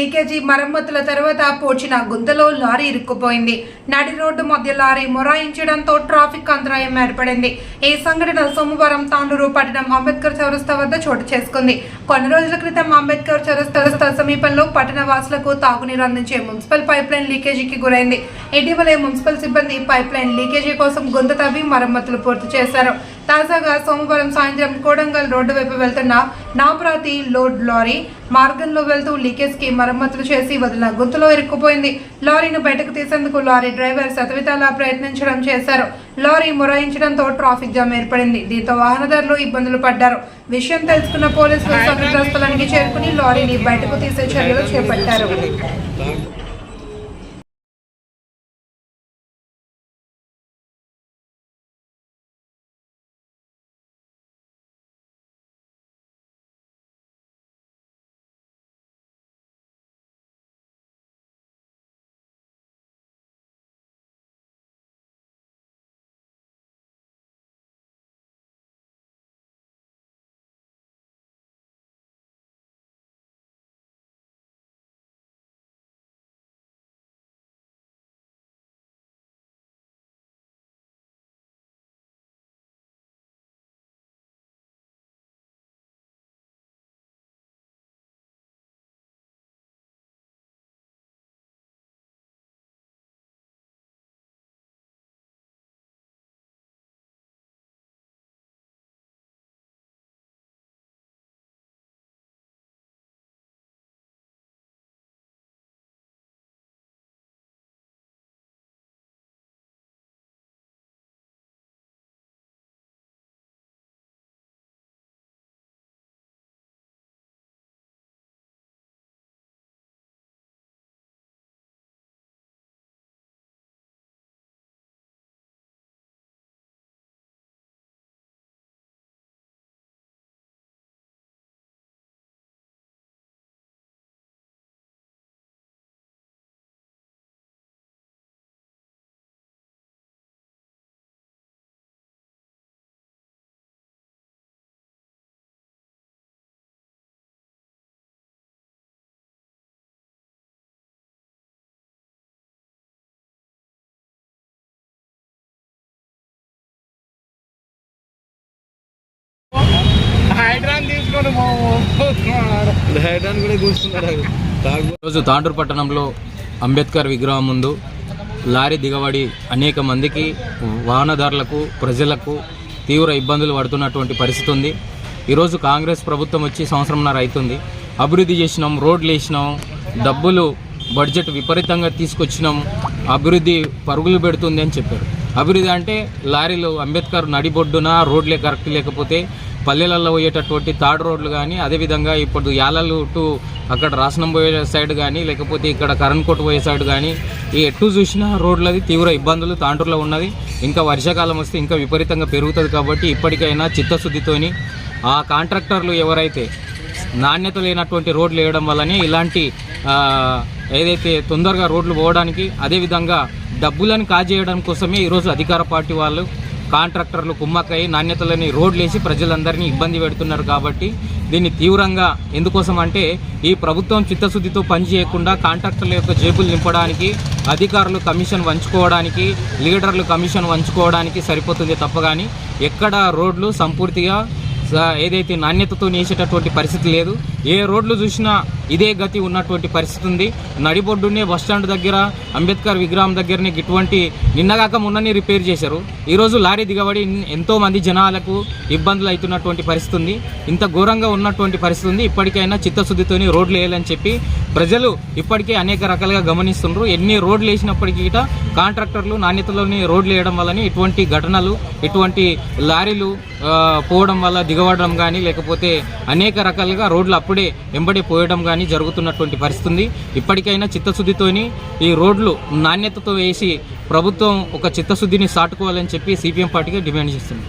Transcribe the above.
Leakage మరమ్మతుల తర్వాత పోచిన గుంతలో lorry ఇరుక్కుపోయింది. నడి రోడ్డు మధ్య లారీ మొరాయించడంతో ట్రాఫిక్ అంతరాయం ఏర్పడింది. ఈ సంఘటన సోమవారం తాండూరు పట్టణం అంబేద్కర్ చౌరస్తా వద్ద చోటు చేసుకుంది. కొన్ని రోజుల క్రితం అంబేద్కర్ చౌరస్తా సమీపంలో పట్టణ వాసులకు తాగునీరు అందించే మున్సిపల్ పైప్ లైన్ లీకేజీకి గురైంది. ఇటీవలే మున్సిపల్ సిబ్బంది పైప్ లైన్ లీకేజీ కోసం గుంత తవ్వి మరమ్మతులు పూర్తి చేశారు. తాజాగా సోమవారం సాయంత్రం కోడంగల్ రోడ్డు వైపు వెళ్తున్న నాప్రాతి లోడ్ లారీ మార్గంలో వెళ్తూ లీకేజ్కి మరమ్మతులు చేసి వదిలిన గుంతలో ఇరుక్కుపోయింది. లారీని బయటకు తీసేందుకు లారీ డ్రైవర్ శతవితాలా ప్రయత్నించడం చేశారు. లారీ మొరాయించడంతో ట్రాఫిక్ జామ్ ఏర్పడింది. దీంతో వాహనదారులు ఇబ్బందులు పడ్డారు. విషయం తెలుసుకున్న పోలీసులు సంఘటన స్థలానికి చేరుకుని లారీని బయటకు తీసే చర్యలు చేపట్టారు. హైడ్రాన్ తీసుకొని పోతున్నాడు హైడ్రాన్ కూడా కూర్చున్నాడు తాగు. రోజు తాండూరు పట్టణంలో అంబేద్కర్ విగ్రహం ముందు లారీ దిగబడి అనేక మందికి వాహనదారులకు ప్రజలకు తీవ్ర ఇబ్బందులు పడుతున్నటువంటి పరిస్థితి ఉంది. ఈరోజు కాంగ్రెస్ ప్రభుత్వం వచ్చి సంవత్సరంన్నర అవుతుంది. అభివృద్ధి చేసినాం రోడ్లు వేసినాం డబ్బులు బడ్జెట్ విపరీతంగా తీసుకొచ్చినాం అభివృద్ధి పరుగులు పెడుతుంది అని చెప్పారు. అభివృద్ధి అంటే లారీలు అంబేద్కర్ నడిబొడ్డున రోడ్లే కరెక్ట్ లేకపోతే పల్లెలలో పోయేటటువంటి తాడు రోడ్లు కానీ అదేవిధంగా ఇప్పుడు యాలలు టు అక్కడ రాసనం పోయే సైడ్ కానీ లేకపోతే ఇక్కడ కరణ్ కోట్ పోయే సైడ్ కానీ ఈ ఎటు చూసినా రోడ్లది తీవ్ర ఇబ్బందులు తాండ్రులో ఉన్నది. ఇంకా వర్షాకాలం వస్తే ఇంకా విపరీతంగా పెరుగుతుంది కాబట్టి ఇప్పటికైనా చిత్తశుద్ధితోని ఆ కాంట్రాక్టర్లు ఎవరైతే నాణ్యత లేనటువంటి రోడ్లు వేయడం వల్లనే ఇలాంటి ఏదైతే తొందరగా రోడ్లు పోవడానికి అదేవిధంగా డబ్బులను కాజేయడం కోసమే ఈరోజు అధికార పార్టీ వాళ్ళు కాంట్రాక్టర్లు కుమ్మక్కై నాణ్యత లేని రోడ్లు వేసి ప్రజలందరినీ ఇబ్బంది పెడుతున్నారు కాబట్టి దీన్ని తీవ్రంగా ఎందుకోసం అంటే ఈ ప్రభుత్వం చిత్తశుద్ధితో పనిచేయకుండా కాంట్రాక్టర్ల యొక్క జేబులు నింపడానికి అధికారులు కమిషన్ వంచుకోవడానికి లీడర్లు కమిషన్ వంచుకోవడానికి సరిపోతుంది తప్ప కానీ ఎక్కడ రోడ్లు సంపూర్తిగా ఏదైతే నాణ్యతతో నేసేటటువంటి పరిస్థితి లేదు. ఏ రోడ్లు చూసినా ఇదే గతి ఉన్నటువంటి పరిస్థితి ఉంది. నడిబొడ్డునే బస్ స్టాండ్ దగ్గర అంబేద్కర్ విగ్రహం దగ్గరనే ఇటువంటి నిన్నగాక మొన్ననే రిపేర్ చేశారు. ఈరోజు లారీ దిగబడి ఎంతోమంది జనాలకు ఇబ్బందులు అవుతున్నటువంటి పరిస్థితి ఉంది. ఇంత ఘోరంగా ఉన్నటువంటి పరిస్థితి ఉంది. ఇప్పటికైనా చిత్తశుద్ధితోని రోడ్లు వేయాలని చెప్పి ప్రజలు ఇప్పటికే అనేక రకాలుగా గమనిస్తున్నారు ఎన్ని రోడ్లు వేసినప్పటికీ కాంట్రాక్టర్లు నాణ్యతలోని రోడ్లు వేయడం వల్లనే ఇటువంటి ఘటనలు ఇటువంటి లారీలు పోవడం వల్ల దిగబడడం కానీ లేకపోతే అనేక రకాలుగా రోడ్లు అప్పుడే వెంబడి పోయడం కానీ జరుగుతున్నటువంటి పరిస్థితుంది. ఇప్పటికైనా చిత్తశుద్ధితోని ఈ రోడ్లు నాణ్యతతో వేసి ప్రభుత్వం ఒక చిత్తశుద్ధిని సాటుకోవాలని చెప్పి సిపిఎం పార్టీగా డిమాండ్ చేస్తుంది.